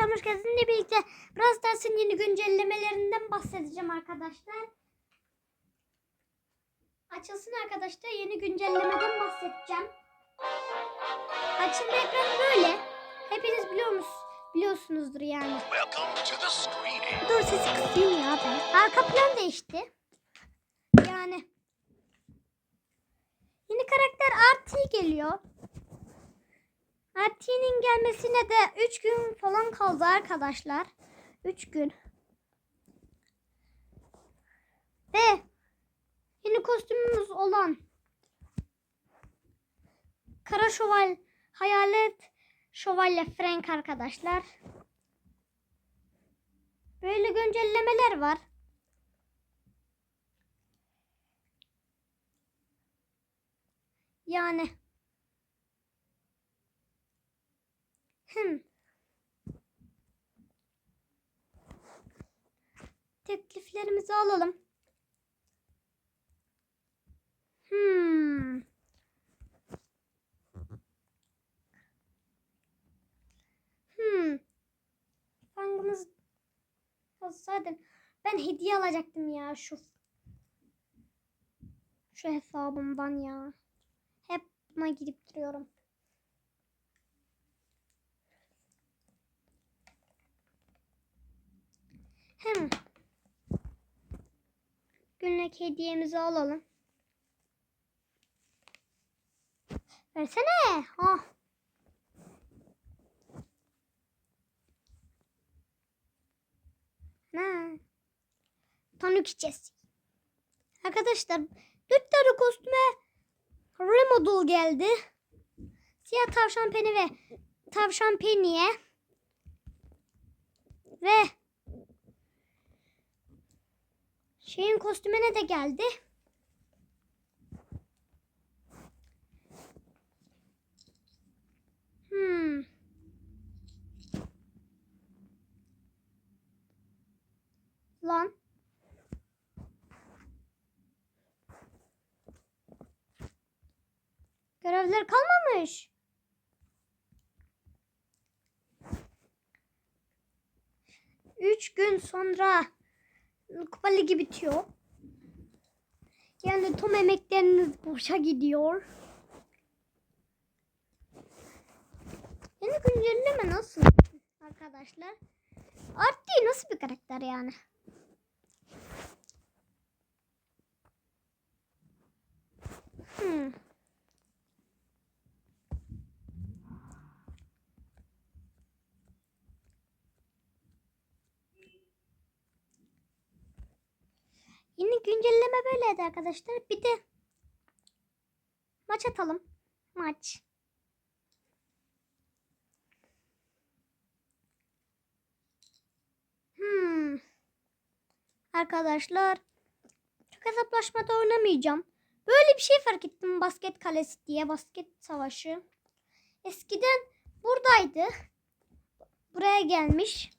Kalmış sizinle birlikte Brawl Stars'ın yeni güncellemelerinden bahsedeceğim arkadaşlar. Açılsın arkadaşlar yeni güncellemeden bahsedeceğim. Açılma ekranı böyle. Hepiniz biliyor musunuz? Biliyorsunuzdur yani. Dur sesi kısayım ya ben. Arka plan değişti. Yani. Yeni karakter RT geliyor. RT'nin gelmesine de 3 gün falan kaldı arkadaşlar. 3 gün. Ve yeni kostümümüz olan Kara Şöval Hayalet Şövalye Frank arkadaşlar. Böyle güncellemeler var. Yani. Hmm. Tekliflerimizi alalım. Hmm. Hmm. Fangımız zaten ben hediye alacaktım ya şu şu hesabımdan ya. Hep buna gidip duruyorum. Hem günlük hediyemizi alalım. Versene. Ah. Ne? Tanrı çiçeği. Arkadaşlar dört tane kostüme remodel geldi. Siyah tavşan peni ve tavşan peniye ve şeyin kostümüne de geldi. Hmm. Lan. Görevler kalmamış. Üç gün sonra Kupa Ligi bitiyor. Yani tüm emekleriniz boşa gidiyor. Yeni güncelleme nasıl arkadaşlar? Artti nasıl bir karakter yani? Hmm. Yeni güncelleme böyleydi arkadaşlar. Bir de maç atalım. Maç. Hmm. Arkadaşlar çok hesaplaşmada oynamayacağım. Böyle bir şey fark ettim basket kalesi diye basket savaşı. Eskiden buradaydı. Buraya gelmiş.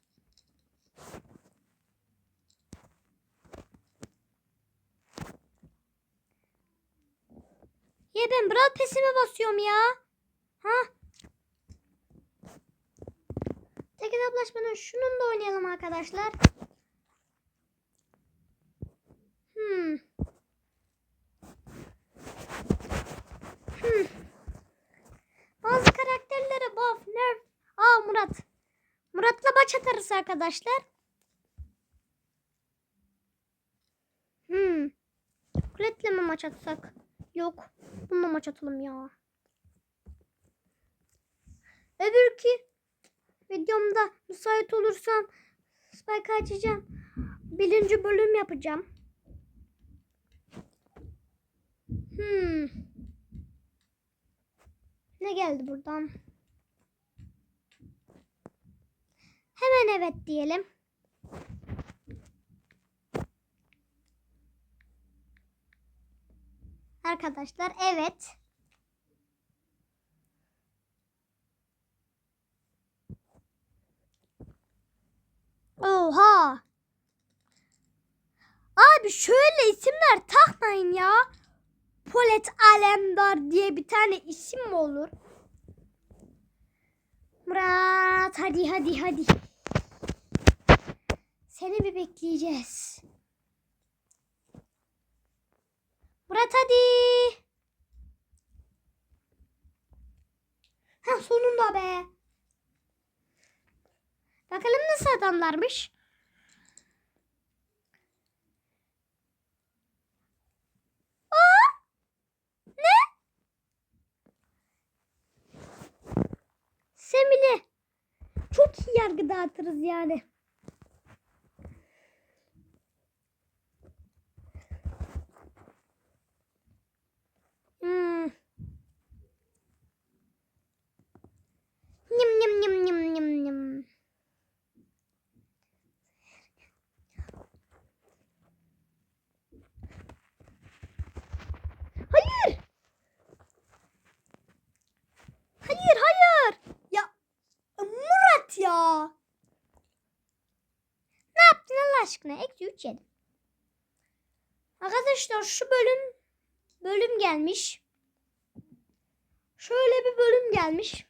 Ya ben Brawl Pass'ime basıyorum ya. Ha? Tek hesaplaşmanın şunun da oynayalım arkadaşlar. Hmm. Hmm. Bazı karakterlere buff, nerf. Aa Murat. Murat'la maç atarız arkadaşlar. Hmm. Kuletle mi maç atsak? Yok. Bununla maç atalım ya. Öbürkü videomda müsait olursam Spike açacağım. Birinci bölüm yapacağım. Hmm. Ne geldi buradan? Hemen evet diyelim. Arkadaşlar evet. Oha. Abi şöyle isimler takmayın ya. Polet Alemdar diye bir tane isim mi olur? Murat hadi hadi hadi. Seni bir bekleyeceğiz. Murat hadi. Ha sonunda be. Bakalım nasıl adamlarmış. Ne? Semile. Çok iyi yargı dağıtırız yani. Aşkına? Eksi 3 yedim. Arkadaşlar şu bölüm bölüm gelmiş. Şöyle bir bölüm gelmiş.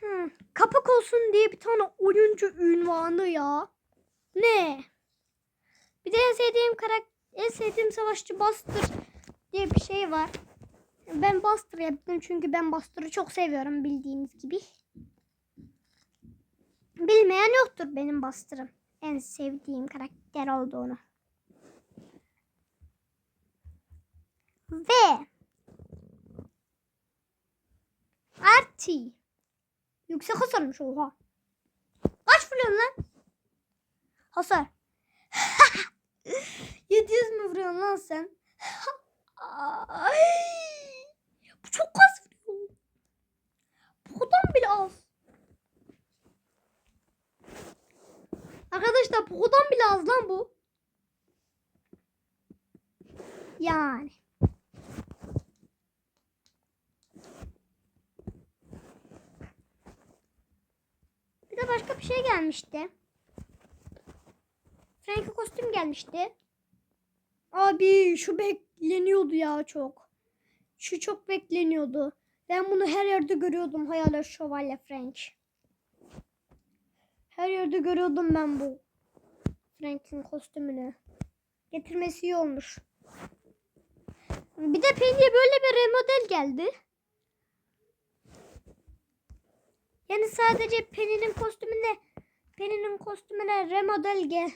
Hmm, kapak olsun diye bir tane oyuncu ünvanı ya. Ne? Bir de en sevdiğim karakter, en sevdiğim savaşçı Buster diye bir şey var. Ben Buster yaptım çünkü ben Buster'ı çok seviyorum bildiğiniz gibi. Bilmeyen yoktur benim Buster'ım. En sevdiğim karakter olduğunu. Ve Arti. Yüksek hasarmış oha. Kaç vuruyorsun lan? Hasar. 700 mü vuruyorsun lan sen? Ay, bu çok az vuruyor. Pokodan bile az. Arkadaşlar Pokodan bile az lan bu. Yani. Bir de bir şey gelmişti. Frank'e kostüm gelmişti. Abi şu bekleniyordu ya çok. Şu çok bekleniyordu. Ben bunu her yerde görüyordum Hayalet Şövalye Frank. Her yerde görüyordum ben bu. Frank'in kostümünü. Getirmesi iyi olmuş. Bir de Penny'e böyle bir remodel geldi. Yani sadece Penny'nin kostümüne Penny'nin kostümüne remodel gel.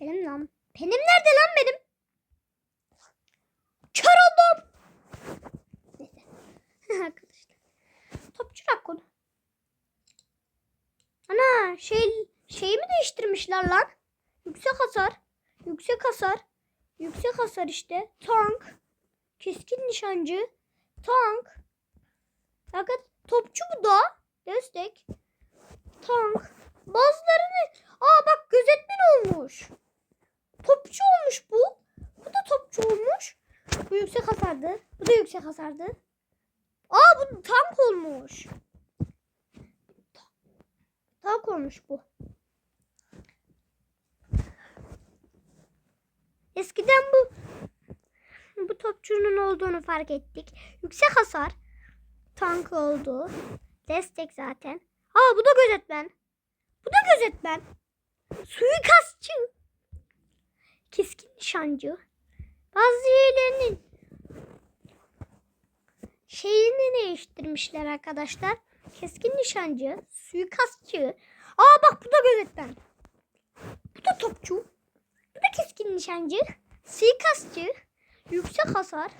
Benim lan. Benim nerede lan benim? Kör oldum. Arkadaşlar. Topçu rakun. Ana şey şeyi mi değiştirmişler lan? Yüksek hasar. Yüksek hasar. Yüksek hasar işte. Tank. Keskin nişancı. Tank. Fakat topçu bu da. Destek. Tank. Bazılarını... Aa bak gözetmen olmuş. Topçu olmuş bu. Bu da topçu olmuş. Bu yüksek hasardı. Bu da yüksek hasardı. Aa bu tank olmuş. Tank olmuş bu. Eskiden bu bu topçunun olduğunu fark ettik. Yüksek hasar tank oldu. Destek zaten. Aa bu da gözetmen. Bu da gözetmen. Suikastçı. Keskin nişancı. Bazı şeylerinin şeyini değiştirmişler arkadaşlar. Keskin nişancı, suikastçı. Aa bak bu da gözetmen. Bu da topçu. Bu da keskin nişancı, suikastçı, yüksek hasar.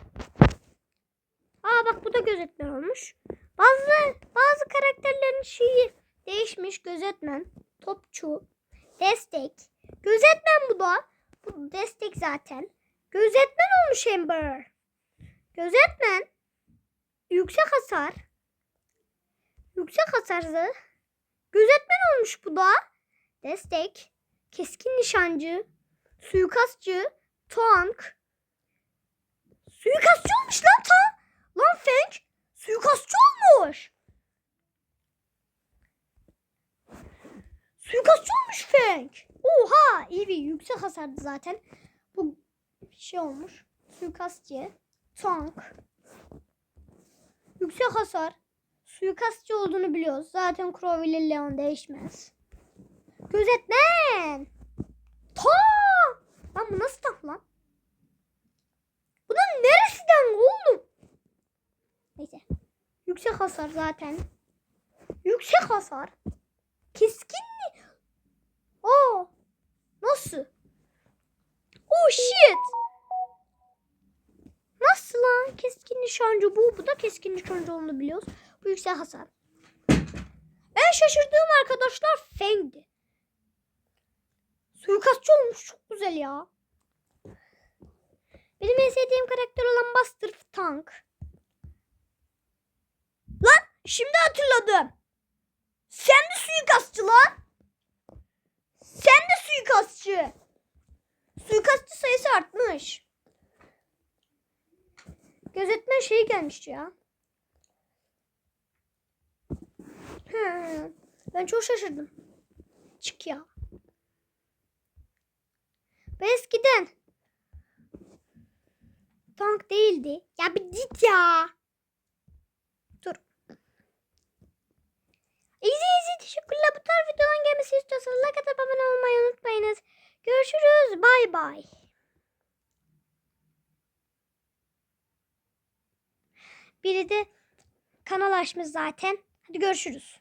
Aa bak bu da gözetmen olmuş. Bazı bazı karakterlerin şeyi değişmiş. Gözetmen, topçu, destek. Gözetmen bu da. Bu destek zaten. Gözetmen olmuş Amber. Gözetmen. Yüksek hasar. Yüksek hasarlı. Gözetmen olmuş bu da. Destek. Keskin nişancı. Suikastçı. Tank. Suikastçı olmuş lan ta. Lan Fenk. Suikastçı olmuş. Suikastçı olmuş Fenk. Oha bir yüksek hasardı zaten. Bu şey olmuş. Suikastçı. Tank. Yüksek hasar. Suikastçı olduğunu biliyoruz. Zaten Crow ile Leon değişmez. Gözetmen. Ta! Lan bu nasıl tank lan? Bunun neresinden oğlum? Neyse. Yüksek hasar zaten. Yüksek hasar. Keskin mi? Oo. Nasıl? Oh shit. Nasıl lan? Keskin nişancı bu. Bu da keskin nişancı olduğunu biliyoruz. Bu yüksek hasar. En şaşırdığım arkadaşlar Feng'di. Suikastçı olmuş. Çok güzel ya. Benim en sevdiğim karakter olan Buster Tank. Şimdi hatırladım. Sen de suikastçı lan. Sen de suikastçı. Suikastçı sayısı artmış. Gözetmen şey gelmiş ya. Ben çok şaşırdım. Çık ya. Bu eskiden tank değildi. Ya bir git ya. Dur. Easy easy teşekkürler. Bu tarz videoların gelmesi istiyorsanız like atıp abone olmayı unutmayınız. Görüşürüz. Bay bay. Biri de kanal açmış zaten. Hadi görüşürüz.